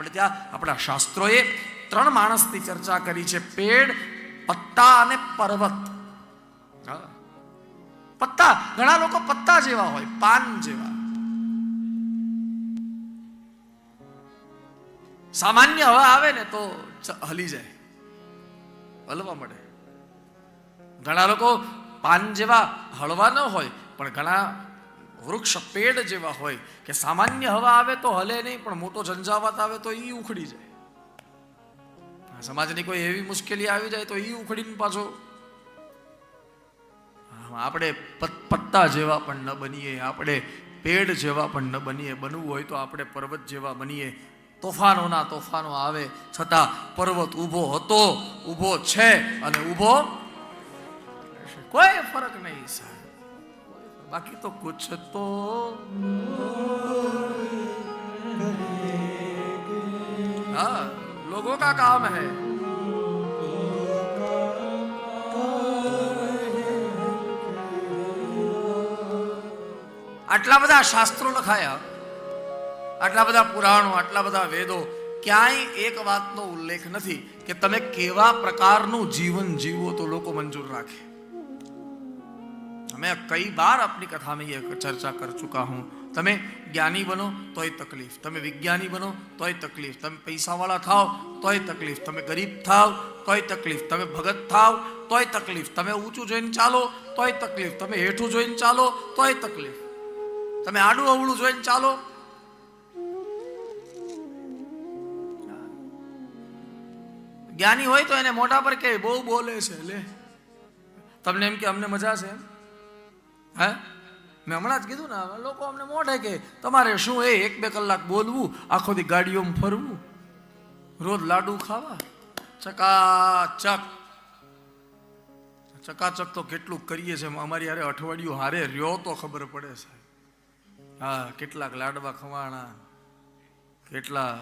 આપણે ત્યાં આપણા શાસ્ત્રોએ ત્રણ માણસની ચર્ચા કરી છે. પેડ, પત્તા અને પર્વત. પત્તા, ઘણા લોકો પત્તા જેવા હોય, પાન જેવા. સામાન્ય હવા આવે ને તો હલી જાય. હલવા મળે. ઘણા લોકો પાન જેવા હળવા ન હોય, પણ ઘણા વૃક્ષ પેડ જેવા હોય કે સામાન્ય હવા આવે તો હલે નહીં, પણ મોટો ઝંઝાવાત આવે તો ઈ ઉખડી જાય. સમાજની કોઈ એવી મુશ્કેલી આવી જાય તો એ ઉખડીને પાછો આપણે પત્તા જેવા પણ ન બનીએ, આપણે પેડ જેવા પણ ન બનીએ, બનવું હોય તો આપણે પર્વત જેવા બનીએ. તોફાનોના તોફાનો આવે, છતાં પર્વત ઊભો હતો, ઊભો છે અને ઊભો કોઈ ફરક નહીં સાહેબ. બાકી તો કુછ તો हाँ लोगों का काम है આટલા બધા શાસ્ત્રો લખાયા આટલા બધા પુરાણો આટલા બધા વેદો ક્યાંય એક વાતનો ઉલ્લેખ નથી કે તમે કેવા પ્રકારનું જીવન જીવો તો લોકો મંજૂર રાખે मैं कई बार अपनी कथा में ये चर्चा कर चुका हूं તમે જ્ઞાની બનો તોય તકલીફ તમે વિજ્ઞાની બનો તોય તકલીફ તમે પૈસાવાળા થાવ તોય તકલીફ તમે ગરીબ થાવ તોય તકલીફ તમે ભગત થાવ તોય તકલીફ તમે ઊંચું જોઈને ચાલો તોય તકલીફ તમે હેઠું જોઈને ચાલો તોય તકલીફ તમે આડું અવળું જોઈને ચાલો જ્ઞાની હોય તો એને મોઢા પર કે બહુ બોલે છે લે તમને એમ કે અમને મજા છે એમ હે? મેં હમણાં જ કીધું ને લોકો અમને મોઢે કે તમારે શું એ એક બે કલાક બોલવું, આખો દી ગાડીઓમાં ફરવું? રોજ લાડુ ખાવા? ચકાચક. ચકાચક તો કેટલું કરીએ છે અમારી હારે અઠવાડિયું હારે રહ્યો તો ખબર પડે છે હા, કેટલાક લાડવા ખવાણા, કેટલા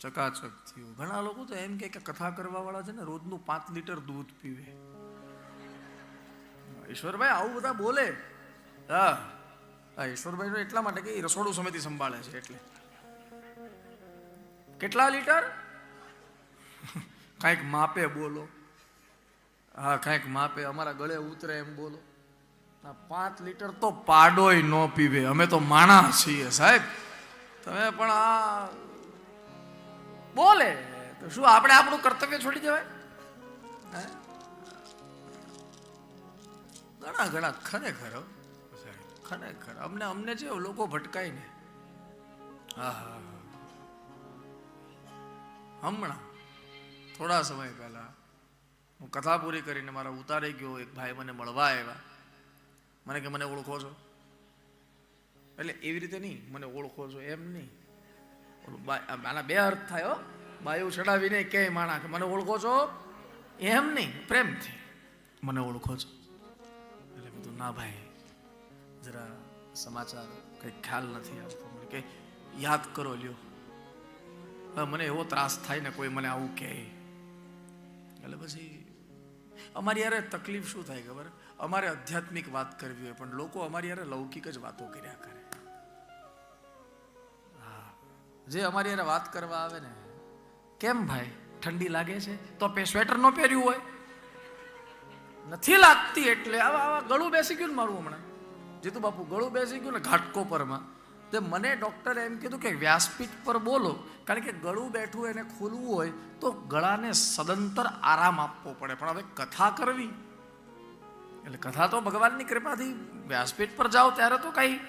ચકાચક થયું. ઘણા લોકો તો એમ કે કથા કરવા વાળા છે ને, રોજનું પાંચ લીટર દૂધ પીવે. ઈશ્વરભાઈ, આવું બધા બોલે. હા. હા ઈશ્વરભાઈ એટલા માટે કે રસોડું સમિતિ સંભાળે છે એટલે. કેટલા લીટર? કાંઈક માપે બોલો. હા, કાંઈક માપે. અમારા ગળે ઉતરે એમ બોલો. પાંચ લીટર તો પાડોય ન પીવે. અમે તો માણસ છીએ, સાહેબ. તમે પણ આ બોલે. તો શું આપણે આપણું કર્તવ્ય છોડી દેવાય? ઘણા ઘણા ખરેખર ખરેખર. અમને અમને છે લોકો ભટકાય ને. હા હા. હમણાં, થોડા સમય પહેલા, હું કથા પૂરી કરીને મારા ઉતારી ગયો, એક ભાઈ મને મળવા આવ્યા. મને કે, મને ઓળખો છો? એટલે એવી રીતે નહીં, મને ઓળખો છો. એમ નહીં. આના બે અર્થ થાય બાયું ચડાવીને કે માણા કે મને ઓળખો છો? એમ નહીં, પ્રેમથી. મને ઓળખો છો. ના ભાઈ, જરા સમાચાર કંઈ ખ્યાલ નથી આવતો. કે યાદ કરો લ્યો. હવે મને એવો ત્રાસ થાય ને કોઈ મને આવું કહે. એટલે પછી અમારી યારે તકલીફ શું થાય ખબર? અમારે આધ્યાત્મિક વાત કરવી હોય, પણ લોકો અમારી યારે લૌકિક જ વાતો કર્યા કરે. હા. જે અમારી યારે વાત કરવા આવે ને, કેમ ભાઈ? ઠંડી લાગે છે? તો સ્વેટર નો પહેર્યું હોય? નથી લાગતી એટલે આવા આવા ગળું બેસી ગયું ને મારું હમણાં. જીતુ બાપુ, ગળું બેસી ગયું ને ઘાટકોપરમાં તે મને ડૉક્ટરે એમ કીધું કે વ્યાસપીઠ પર બોલો. કારણ કે ગળું બેઠું એને ખોલવું હોય તો ગળાને સદંતર આરામ આપવો પડે. પણ હવે કથા કરવી. એટલે કથા તો ભગવાનની કૃપાથી વ્યાસપીઠ પર જાઓ ત્યારે તો કાંઈ.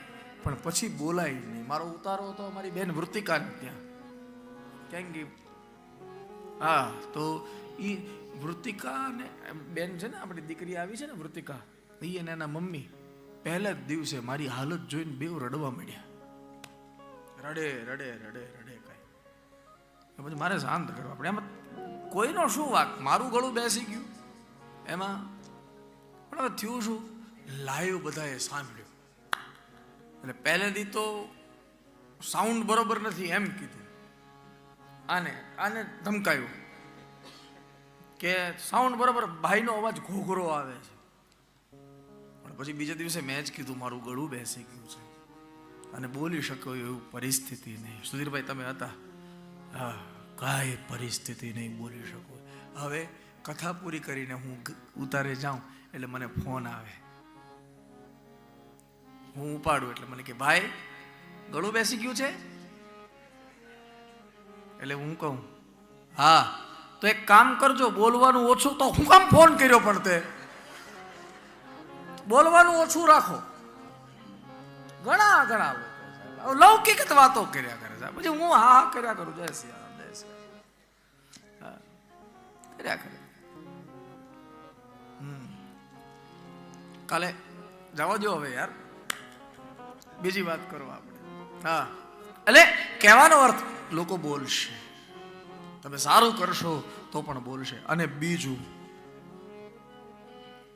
પણ પછી બોલાય નહીં. મારો ઉતારો હતો અમારી બેન વૃત્તિકાને ત્યાં. કેમ કે હા, તો એ વૃત્તિકા ને બેન છે ને, આપણી દીકરી આવી છે ને વૃત્તિકા એ અને એના મમ્મી પહેલા જ દિવસે મારી હાલત જોઈને બેવ રડવા માંડ્યા. રડે રડે રડે રડે કાંઈ. પછી મારે શાંત કરવા પડે. એમાં કોઈનો શું વાક? મારું ગળું બેસી ગયું. એમાં પણ હવે થયું શું? લાઈવ બધાએ સાંભળ્યું. એટલે પહેલેથી તો સાઉન્ડ બરોબર નથી એમ કીધું. આને આને ધમકાયું. કે સાઉન્ડ બરાબર ભાઈનો અવાજ ઘોઘરો આવે છે. પણ પછી બીજા દિવસે મેં જ કીધું, મારું ગળું બેસી ગયું છે. અને બોલી શકો એવું પરિસ્થિતિ નહીં. સુધીરભાઈ, તમે હતા. હા, કાંઈ પરિસ્થિતિ નહીં બોલી શકો. હવે કથા પૂરી કરીને હું ઉતારે જાઉં એટલે મને ફોન આવે. હું ઉપાડું એટલે મને કે, ભાઈ, ગળું બેસી ગયું છે? એટલે હું કહું, હા. તો એક કામ કરજો, બોલવાનું ઓછું તો હું કામ ફોન કર્યો પણ તે. બોલવાનું ઓછું રાખો. ઘણા ઘણા લોકો લૌકિક વાતો કર્યા કરે છે. પછી હું હા હા કર્યા કરું. જય શ્રી રામ, જય શ્રી કર્યા કરે. કાલે જવા દો હવે યાર. બીજી વાત કરો આપણે. હા. એટલે કહેવાનો અર્થ, લોકો બોલશે. તમે સારું કરશો તો પણ બોલશે અને બીજું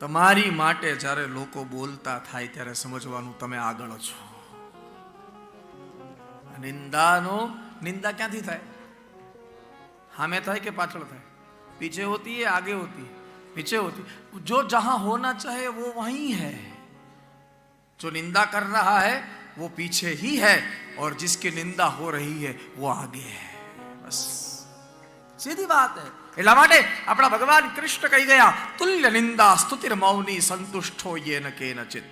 તમારી માટે જ્યારે લોકો બોલતા થાય ત્યારે સમજવાનું તમે આગળ છો નિંદાનો નિંદા ક્યાંથી થાય સામે થાય કે પાછળ થાય पीछे होती है आगे होती है पीछे होती है जो जहां होना चाहे वो वहीं है जो निंदा कर रहा है वो पीछे ही है और जिसकी निंदा हो रही है वो आगे है बस સીધી વાત છે એટલા માટે આપણા ભગવાન કૃષ્ણ કહી ગયા તુલ્ય નિંદા સ્તુતિર મૌની સંતુષ્ટો યેન કેનચિત.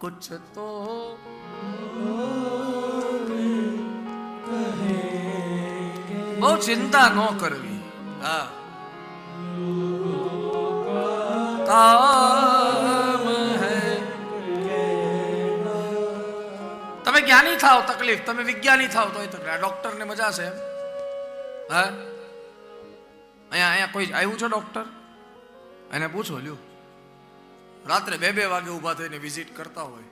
કુછ તો બહુ ચિંતા ન કરવી. હા. થાવ તકલીફ. તમે વિજ્ઞાની થાવ તો તકલીફ ડોક્ટર ને મજા છે એમ. હા? અહીંયા અહીંયા કોઈ આવ્યું છે ડોક્ટર? એને પૂછો, લ્યો. રાત્રે બે બે વાગે ઊભા થઈને વિઝિટ કરતા હોય.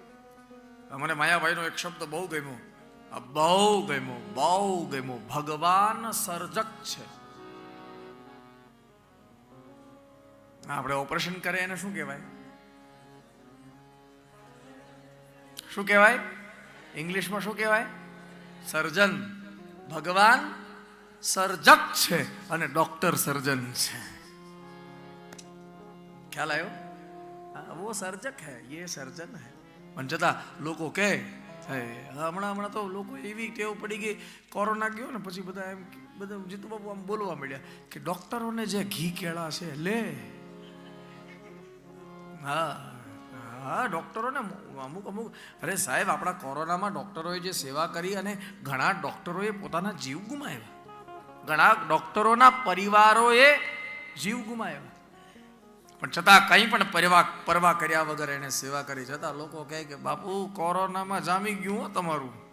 મને માયાભાઈનો એક શબ્દ બહુ ગમ્યો. આ બહુ ગમ્યો બહુ ગમ્યો. ભગવાન સર્જક છે. આપણે ઓપરેશન કરે એને શું કહેવાય? શું કહેવાય? ઇંગ્લિશમાં શું કહેવાય? સર્જન. ભગવાન સર્જક છે અને ડોક્ટર સર્જન છે. ખ્યાલ આવ્યો? વો સર્જક હે યે સર્જન હે. પણ છતાં લોકો કહે હમણાં હમણાં તો લોકો એવી ટેવ પડી ગઈ કોરોના ગયો ને પછી બધા એમ બધા જીતુ બાબુ આમ બોલવા મળ્યા કે ડોક્ટરોને જે ઘી કેળા છે લે. હા. હા, ડૉક્ટરોને અમુક અમુક. અરે સાહેબ, આપણા કોરોનામાં ડૉક્ટરોએ જે સેવા કરી અને ઘણા ડૉક્ટરોએ પોતાના જીવ ગુમાવ્યા. ઘણા ડૉક્ટરોના પરિવારોએ જીવ ગુમાવ્યા. પણ છતાં કંઈ પણ પરવા પરવા કર્યા વગર એને સેવા કરી. છતાં લોકો કહે કે, બાપુ, કોરોનામાં જામી ગયું તમારું.